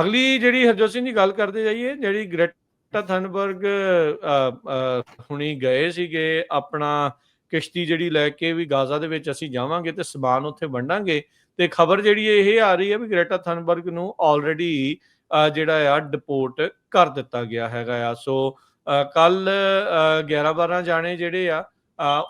ਅਗਲੀ ਜਿਹੜੀ ਹਰਜੋਤ ਸਿੰਘ ਦੀ ਗੱਲ ਕਰਦੇ ਜਾਈਏ, ਜਿਹੜੀ ਗ੍ਰੇਟਾ ਥਨਬਰਗ ਹੁਣੀ ਗਏ ਸੀਗੇ, ਆਪਣਾ ਕਿਸ਼ਤੀ ਜਿਹੜੀ ਲੈ ਕੇ ਵੀ ਗਾਜ਼ਾ ਦੇ ਵਿੱਚ ਅਸੀਂ ਜਾਵਾਂਗੇ ਤੇ ਸਮਾਨ ਉੱਥੇ ਵੰਡਾਂਗੇ ਤੇ ਖਬਰ ਜਿਹੜੀ ਇਹ ਆ ਰਹੀ ਹੈ ਵੀ ਗ੍ਰੇਟਾ ਥਨਬਰਗ ਨੂੰ ਆਲਰੇਡੀ ਜਿਹੜਾ ਆ ਡਿਪੋਰਟ ਕਰ ਦਿੱਤਾ ਗਿਆ ਹੈਗਾ ਆ। ਸੋ ਕੱਲ 11 12 ਜਾਣੇ ਜਿਹੜੇ ਆ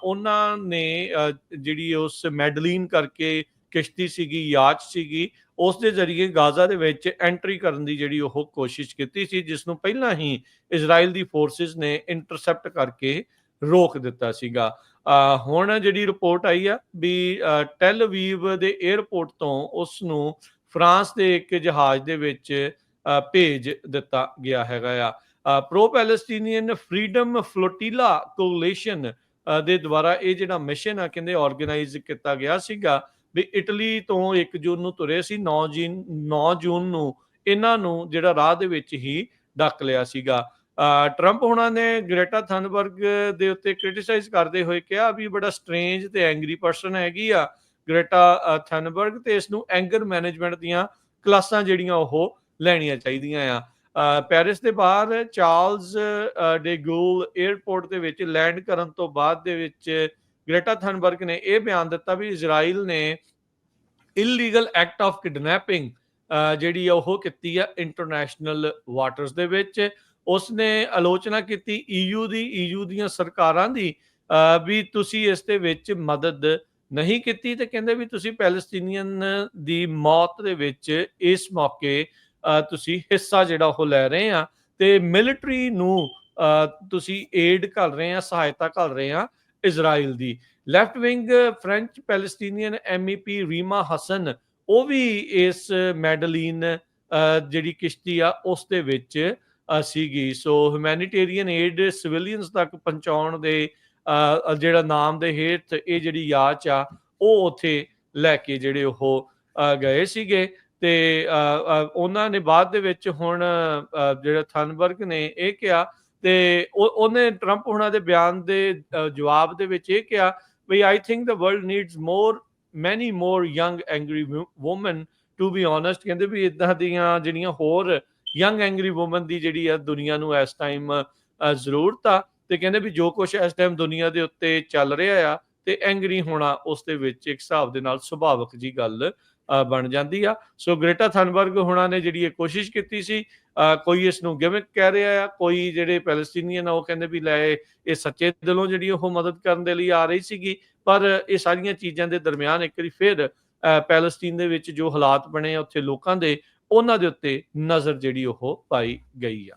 ਉਹਨਾਂ ਨੇ ਜਿਹੜੀ ਉਸ ਮੈਡਲੀਨ ਕਰਕੇ ਕਿਸ਼ਤੀ ਸੀਗੀ, ਯਾਚ ਸੀਗੀ ਉਸ ਦੇ ਜ਼ਰੀਏ ਗਾਜ਼ਾ ਦੇ ਵਿੱਚ ਐਂਟਰੀ ਕਰਨ ਦੀ ਜਿਹੜੀ ਉਹ ਕੋਸ਼ਿਸ਼ ਕੀਤੀ ਸੀ, ਜਿਸ ਨੂੰ ਪਹਿਲਾਂ ਹੀ ਇਜ਼ਰਾਈਲ ਦੀ ਫੋਰਸਿਸ ਨੇ ਇੰਟਰਸੈਪਟ ਕਰਕੇ ਰੋਕ ਦਿੱਤਾ ਸੀਗਾ। ਹੁਣ ਜਿਹੜੀ ਰਿਪੋਰਟ ਆਈ ਆ ਵੀ ਟੈਲ ਅਵੀਵ ਦੇ 에ਅਰਪੋਰਟ ਤੋਂ ਉਸ ਨੂੰ ਫਰਾਂਸ ਦੇ ਇੱਕ ਜਹਾਜ਼ ਦੇ ਵਿੱਚ ਭੇਜ ਦਿੱਤਾ ਗਿਆ ਹੈਗਾ ਆ। ਪ੍ਰੋ ਪੈਲਸਟੀਨੀਅਨ ਫਰੀडम ਫਲੋਟੀਲਾ ਕੋਲੇਸ਼ਨ ਦੇ ਦੁਆਰਾ ਇਹ ਜਿਹੜਾ ਮਿਸ਼ਨ ਆ, ਕਹਿੰਦੇ ਆਰਗੇਨਾਈਜ਼ ਕੀਤਾ ਗਿਆ ਸੀਗਾ। ਵੀ ਇਟਲੀ ਤੋਂ 1 ਜੂਨ ਨੂੰ ਤੁਰੇ ਸੀ 9 ਜੂਨ 9 ਜੂਨ ਨੂੰ ਇਹਨਾਂ ਨੂੰ ਜਿਹੜਾ ਰਾਹ ਦੇ ਵਿੱਚ ਹੀ ਡੱਕ ਲਿਆ ਸੀਗਾ। ਟਰੰਪ ਉਹਨਾਂ ਨੇ ਗ੍ਰੇਟਾ ਥਨਬਰਗ ਦੇ ਉੱਤੇ ਕ੍ਰਿਟਿਸਾਈਜ਼ ਕਰਦੇ ਹੋਏ ਕਿਹਾ ਵੀ ਬੜਾ ਸਟ੍ਰੇਂਜ ਤੇ ਐਂਗਰੀ ਪਰਸਨ ਹੈਗੀ ਆ ਗ੍ਰੇਟਾ ਥਨਬਰਗ ਤੇ ਇਸ ਨੂੰ ਐਂਗਰ ਮੈਨੇਜਮੈਂਟ ਦੀਆਂ ਕਲਾਸਾਂ ਜਿਹੜੀਆਂ ਉਹ ਲੈਣੀਆਂ ਚਾਹੀਦੀਆਂ ਆ। ਪੈਰਿਸ ਦੇ ਬਾਹਰ ਚਾਰਲਸ ਡੇ ਗੋਲ 에ਅਰਪੋਰਟ ਦੇ ਵਿੱਚ ਲੈਂਡ ਕਰਨ ਤੋਂ ਬਾਅਦ ਦੇ ਵਿੱਚ ਗ੍ਰੇਟਾ ਥਨਬਰਗ ਨੇ ਇਹ ਬਿਆਨ ਦਿੱਤਾ ਵੀ ਇਜ਼ਰਾਈਲ ਨੇ ਇਲੀਗਲ ਐਕਟ ਆਫ ਕਿਡਨੈਪਿੰਗ ਜਿਹੜੀ ਆ ਉਹ ਕੀਤੀ ਆ ਇੰਟਰਨੈਸ਼ਨਲ ਵਾਟਰਸ ਦੇ ਵਿੱਚ। ਉਸਨੇ ਆਲੋਚਨਾ ਕੀਤੀ ਈਯੂ ਦੀ ਈਯੂ ਦੀਆਂ ਸਰਕਾਰਾਂ ਦੀ ਵੀ ਤੁਸੀਂ ਇਸ ਦੇ ਵਿੱਚ ਮਦਦ ਨਹੀਂ ਕੀਤੀ ਤੇ ਕਹਿੰਦੇ ਵੀ ਤੁਸੀਂ ਪੈਲਸਤੀਨੀਅਨ ਦੀ ਮੌਤ ਦੇ ਵਿੱਚ ਇਸ ਮੌਕੇ ਤੁਸੀਂ ਹਿੱਸਾ ਜਿਹੜਾ ਉਹ ਲੈ ਰਹੇ ਆ ਤੇ ਮਿਲਟਰੀ ਨੂੰ ਤੁਸੀਂ ਏਡ ਕਰ ਰਹੇ ਆ, ਸਹਾਇਤਾ ਕਰ ਰਹੇ ਆ। ਇਜ਼ਰਾਈਲ ਦੀ। Left wing French Palestinian MEP Rima Hassan ਉਹ ਵੀ ਇਸ ਮੈਡਲਿਨ ਜਿਹੜੀ ਕਿਸ਼ਤੀ ਆ, ਉਸ ਦੇ ਵਿੱਚ ਸੀਗੀ। ਸੋ ਹਿਊਮੈਨਿਟੇਰੀਅਨ ਏਡ ਸਿਵਿਲੀਅਨਸ ਤੱਕ ਪਹੁੰਚਾਉਣ ਦੇ ਜਿਹੜਾ ਨਾਮ ਦੇ ਹੇਠ ਇਹ ਜਿਹੜੀ ਯਾਚ ਆ, ਉਹ ਉੱਥੇ ਲੈ ਕੇ ਜਿਹੜੇ ਉਹ ਗਏ ਸੀਗੇ। ਤੇ ਉਹਨਾਂ ਨੇ ਬਾਅਦ ਦੇ ਵਿੱਚ ਹੁਣ ਜਿਹੜਾ ਥਨਬਰਗ ਨੇ ਇਹ ਕਿਹਾ ਤੇ ਉਹਨੇ ਟਰੰਪ ਹੁਣਾਂ ਦੇ ਬਿਆਨ ਦੇ ਜਵਾਬ ਦੇ ਵਿੱਚ ਇਹ ਕਿਹਾ ਵੀ I think the world needs more many more young angry women to be honest ਕਹਿੰਦੇ ਵੀ ਇਦਾਂ ਦੀਆਂ ਜਿਹੜੀਆਂ ਹੋਰ ਯੰਗ ਐਂਗਰੀ ਔਮਨ ਦੀ ਜਿਹੜੀ ਆ ਦੁਨੀਆ ਨੂੰ ਇਸ ਟਾਈਮ ਜ਼ਰੂਰਤ ਆ। ਤੇ ਕਹਿੰਦੇ ਵੀ ਜੋ ਕੁਝ ਇਸ ਟਾਈਮ ਦੁਨੀਆ ਦੇ ਉੱਤੇ ਚੱਲ ਰਿਹਾ ਆ ਤੇ ਐਂਗਰੀ ਹੋਣਾ ਉਸ ਦੇ ਵਿੱਚ ਇੱਕ ਹਿਸਾਬ ਦੇ ਨਾਲ ਸੁਭਾਵਿਕ ਜੀ ਗੱਲ ਬਣ ਜਾਂਦੀ ਆ। ਸੋ ਗ੍ਰੇਟਾ ਥਨਬਰਗ ਹੋਣਾ ਨੇ ਜਿਹੜੀ ਇਹ ਕੋਸ਼ਿਸ਼ ਕੀਤੀ ਸੀ ਕੋਈ ਇਸ ਨੂੰ ਗਿਮਿਕ ਕਹਿ ਰਿਹਾ ਆ, ਕੋਈ ਜਿਹੜੇ ਪੈਲਸਟੀਨੀਅਨ ਆ ਉਹ ਕਹਿੰਦੇ ਵੀ ਲੈ, ਇਹ ਸੱਚੇ ਦਿਲੋਂ ਜਿਹੜੀ ਉਹ ਮਦਦ ਕਰਨ ਦੇ ਲਈ ਆ ਰਹੀ ਸੀਗੀ, ਪਰ ਇਹ ਸਾਰੀਆਂ ਚੀਜ਼ਾਂ ਦੇ ਦਰਮਿਆਨ ਇੱਕ ਵਾਰੀ ਫਿਰ ਪੈਲਸਤੀਨ ਦੇ ਵਿੱਚ ਜੋ ਹਾਲਾਤ ਬਣੇ ਆ ਉੱਥੇ ਲੋਕਾਂ ਦੇ, ਉਹਨਾਂ ਦੇ ਉੱਤੇ ਨਜ਼ਰ ਜਿਹੜੀ ਉਹ ਪਾਈ ਗਈ ਆ।